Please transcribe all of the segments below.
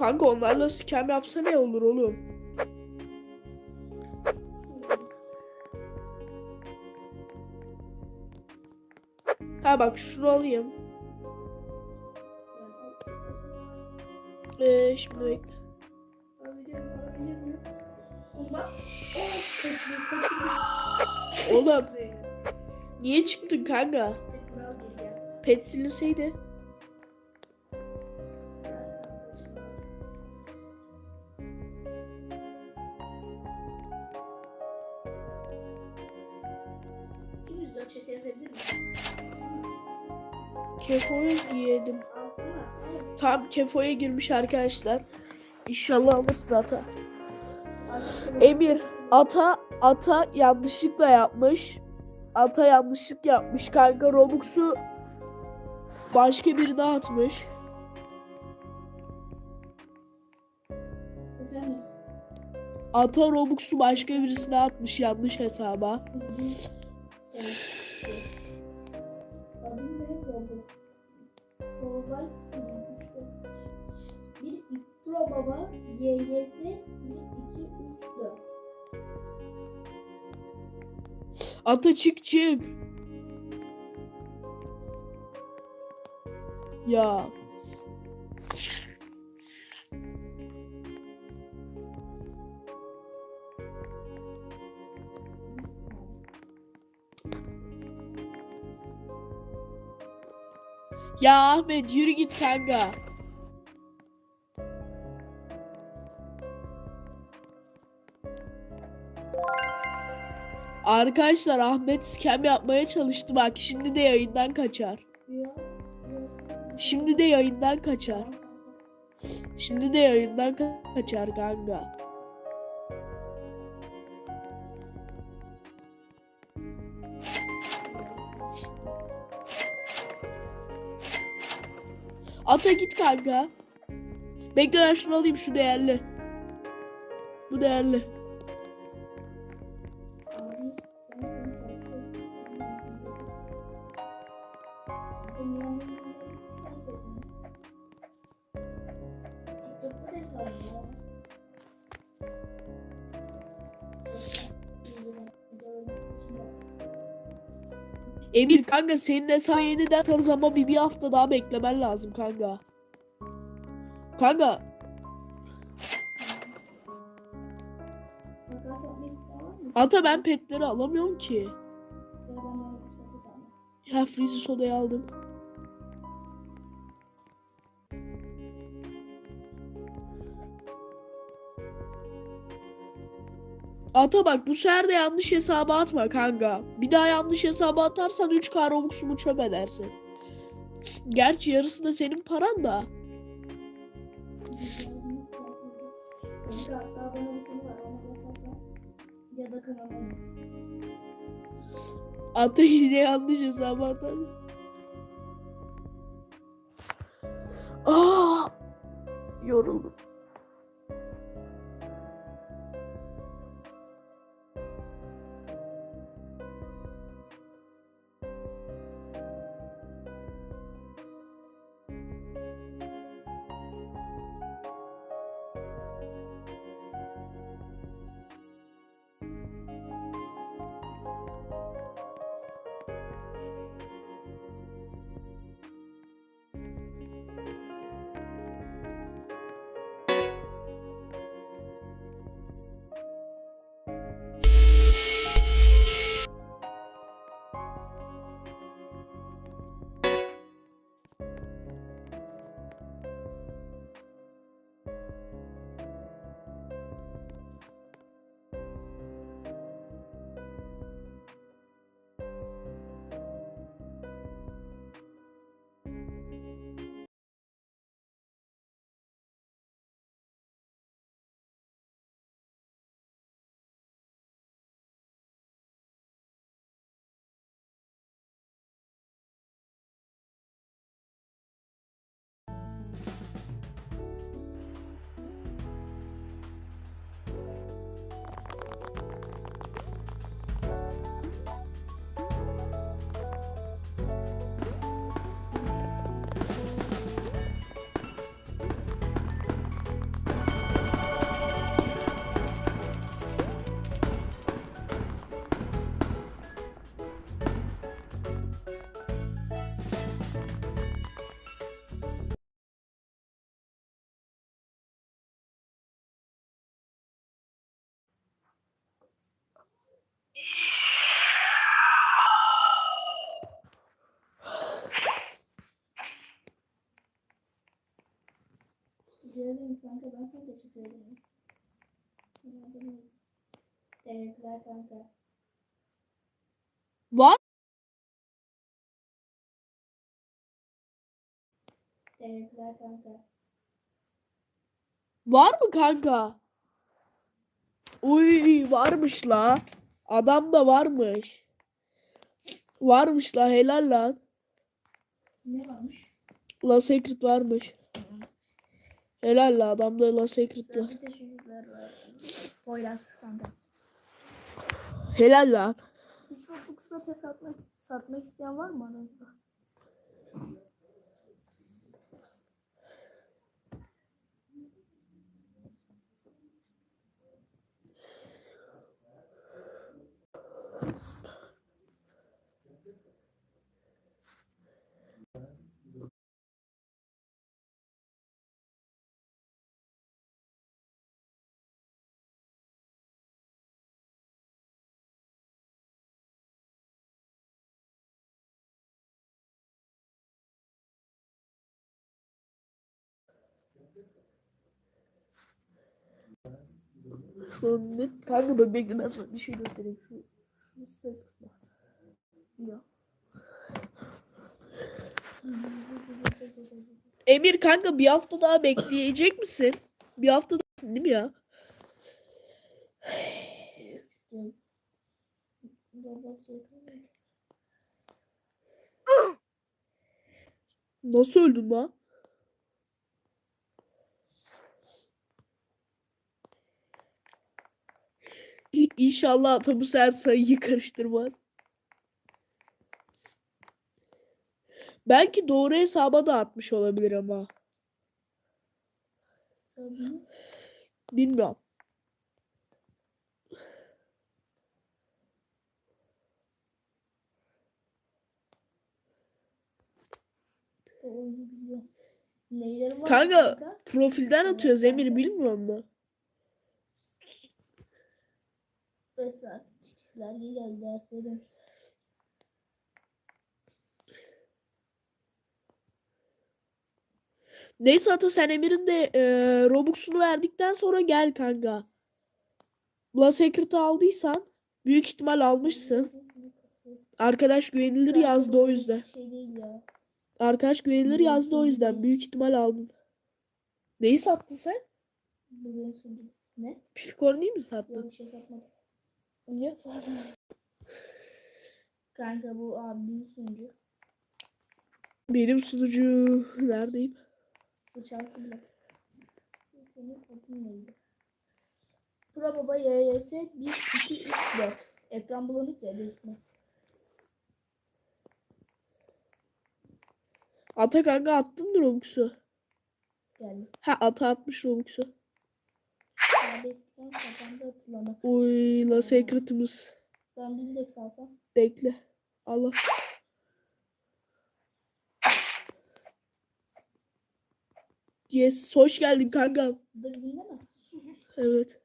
Kanka onlarla scam yapsa ne olur oğlum? Ha bak şunu alayım. Ee, şimdi bekle. Oğlum niye çıktın kanka? Petini al yazabilir miyim? Kefo'yu. Alsana. Tam Kefo'ya girmiş arkadaşlar. İnşallah alırsın ata. Emir ata ata yanlışlıkla yapmış. Ata yanlışlık yapmış. Kanka Robux'u başka birine atmış. Ata Robux'u başka birisine atmış yanlış hesaba. Bir Pro Baba YYS 1 2 3 4 Ata çık çık. Ya. Ya Ahmet yürü git kanka. Arkadaşlar Ahmet scam yapmaya çalıştı bak şimdi de yayından kaçar. Şimdi de yayından kaçar. Şimdi de yayından ka- kaçar kanka. Ata git kanka. Bekle ben şunu alayım şu değerli. Bu değerli. Emir kanka senin hesabı yeniden atarız ama bir, bir hafta daha beklemen lazım kanka. Kanka ata ben petleri alamıyorum ki. Ya freezy sodayı aldım. Ata bak bu sefer de yanlış hesaba atma kanka. Bir daha yanlış hesaba atarsan 3k robux'umu çöp edersin. Gerçi yarısı da senin paran da. Ata yine yanlış hesaba atar. Aa! Yoruldum. Kanka ben sana teşekkür ederim. Sana Teşekkürler kanka. Var Teşekkürler kanka. Var mı kanka? Uy varmış la. Adam da varmış. Varmış la helal lan. Ne varmış? La Secret varmış. Helal la adamda La Secret Sana var. bir var. Kanka. Helal lan. Hiç Robux'la pet satmak, satmak isteyen var mı aranızda? Son ne? Kanka ben bekle ben sana bir şey göstereyim. Şu, şu ses kısmı. Emir kanka bir hafta daha bekleyecek misin? Bir hafta daha değil mi ya? Nasıl öldün lan? İnşallah sefer sayıyı karıştırmaz. Belki doğru hesaba da atmış olabilir ama. Bilmiyorum. var Kanka, Profilden atıyoruz Emir kanka. bilmiyor musun? Besler, titikler, geldi derslerim. Neyse ata sen Emir'in de e, Robux'unu verdikten sonra gel kanka. La Secret'ı aldıysan büyük ihtimal almışsın. Arkadaş güvenilir yazdı o yüzden. Şey. Arkadaş güvenilir yazdı o yüzden. Büyük ihtimal aldın. Neyi sattın sen? Ne? Pikorni'yi mi sattın? Yok bir şey satmadım. Niye? Kanka bu abimin sunucu. Benim sunucu neredeyim? Bile. Senin adın neydi? Pro Baba YYS 1 2 3 4. Ekran bulanık ya gözükmez. Ata kanka attın mı Robux'u? Geldi. Ha ata atmış Robux'u. Abi eskiden kafamda hatırlama. Uy la secret'ımız. Ben bir indeks alsam. Bekle. Allah. Yes, hoş geldin kanka. Bu da bizim değil mi? Evet.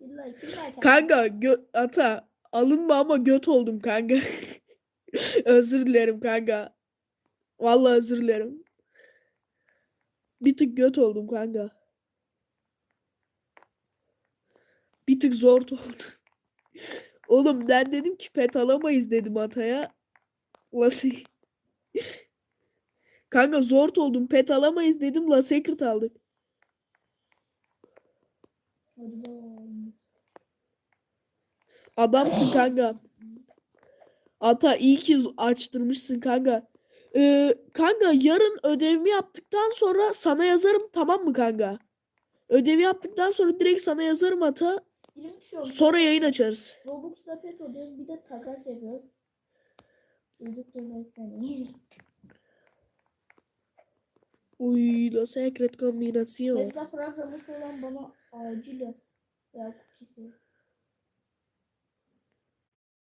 Like. Kanka gö- ata alınma ama göt oldum kanka. özür dilerim kanka. Vallahi özür dilerim. Bir tık göt oldum kanka. Bir tık zor oldu. Oğlum ben dedim ki pet alamayız dedim ataya. Nasıl? Kanka zor oldum pet alamayız dedim la secret aldık. Adamsın kanka. Ata iyi ki açtırmışsın kanka. Ee, kanka yarın ödevimi yaptıktan sonra sana yazarım tamam mı kanka? Ödevi yaptıktan sonra direkt sana yazarım ata. 20 kişi oldu. Sonra yayın açarız. Robux'la pet oluyoruz. Bir de takas yapıyoruz. Duyduk demekten iyi. Uy la secret kombinasyon. Mesela programı olan bana acil yaz. Ya